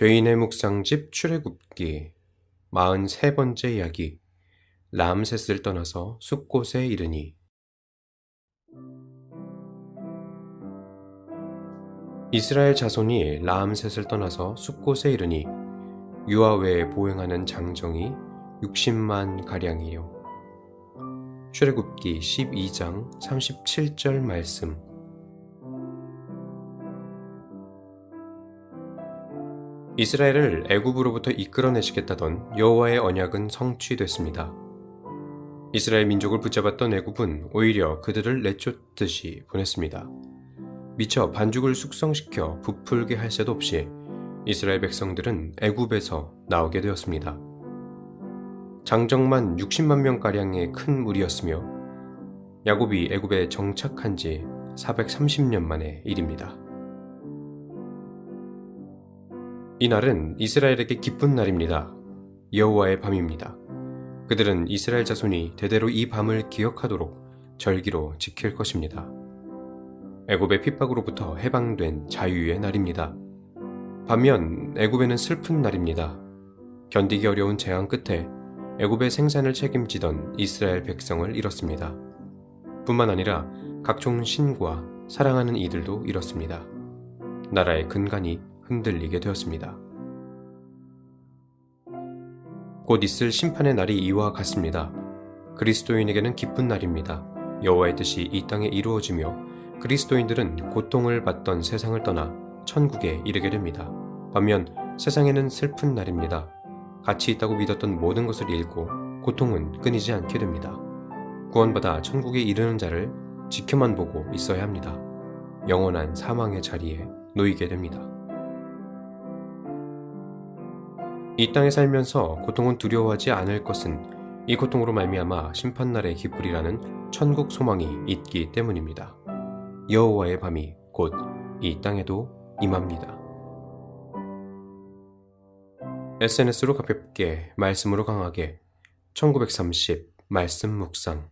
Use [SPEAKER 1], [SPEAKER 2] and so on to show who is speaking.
[SPEAKER 1] 죄인의 묵상집 출애굽기 43번째 이야기. 라암셋을 떠나서 숲곳에 이르니. 이스라엘 자손이 라암셋을 떠나서 숲곳에 이르니 유아 외에 보행하는 장정이 60만 가량이요. 출애굽기 12장 37절 말씀 이스라엘을 애굽으로부터 이끌어내시겠다던 여호와의 언약은 성취됐습니다. 이스라엘 민족을 붙잡았던 애굽은 오히려 그들을 내쫓듯이 보냈습니다. 미처 반죽을 숙성시켜 부풀게 할 새도 없이 이스라엘 백성들은 애굽에서 나오게 되었습니다. 장정만 60만 명가량의 큰 무리였으며 야곱이 애굽에 정착한 지 430년 만의 일입니다. 이날은 이스라엘에게 기쁜 날입니다. 여호와의 밤입니다. 그들은 이스라엘 자손이 대대로 이 밤을 기억하도록 절기로 지킬 것입니다. 애굽의 핍박으로부터 해방된 자유의 날입니다. 반면 애굽에는 슬픈 날입니다. 견디기 어려운 재앙 끝에 애굽의 생산을 책임지던 이스라엘 백성을 잃었습니다. 뿐만 아니라 각종 신과 사랑하는 이들도 잃었습니다. 나라의 근간이 흔들리게 되었습니다. 곧 있을 심판의 날이 이와 같습니다. 그리스도인에게는 기쁜 날입니다. 여호와의 뜻이 이 땅에 이루어지며 그리스도인들은 고통을 받던 세상을 떠나 천국에 이르게 됩니다. 반면 세상에는 슬픈 날입니다. 가치 있다고 믿었던 모든 것을 잃고 고통은 끊이지 않게 됩니다. 구원받아 천국에 이르는 자를 지켜만 보고 있어야 합니다. 영원한 사망의 자리에 놓이게 됩니다. 이 땅에 살면서 고통은 두려워하지 않을 것은 이 고통으로 말미암아 심판날의 기쁘리라는 천국 소망이 있기 때문입니다. 여호와의 밤이 곧 이 땅에도 임합니다. SNS로 가볍게 말씀으로 강하게 1930 말씀 묵상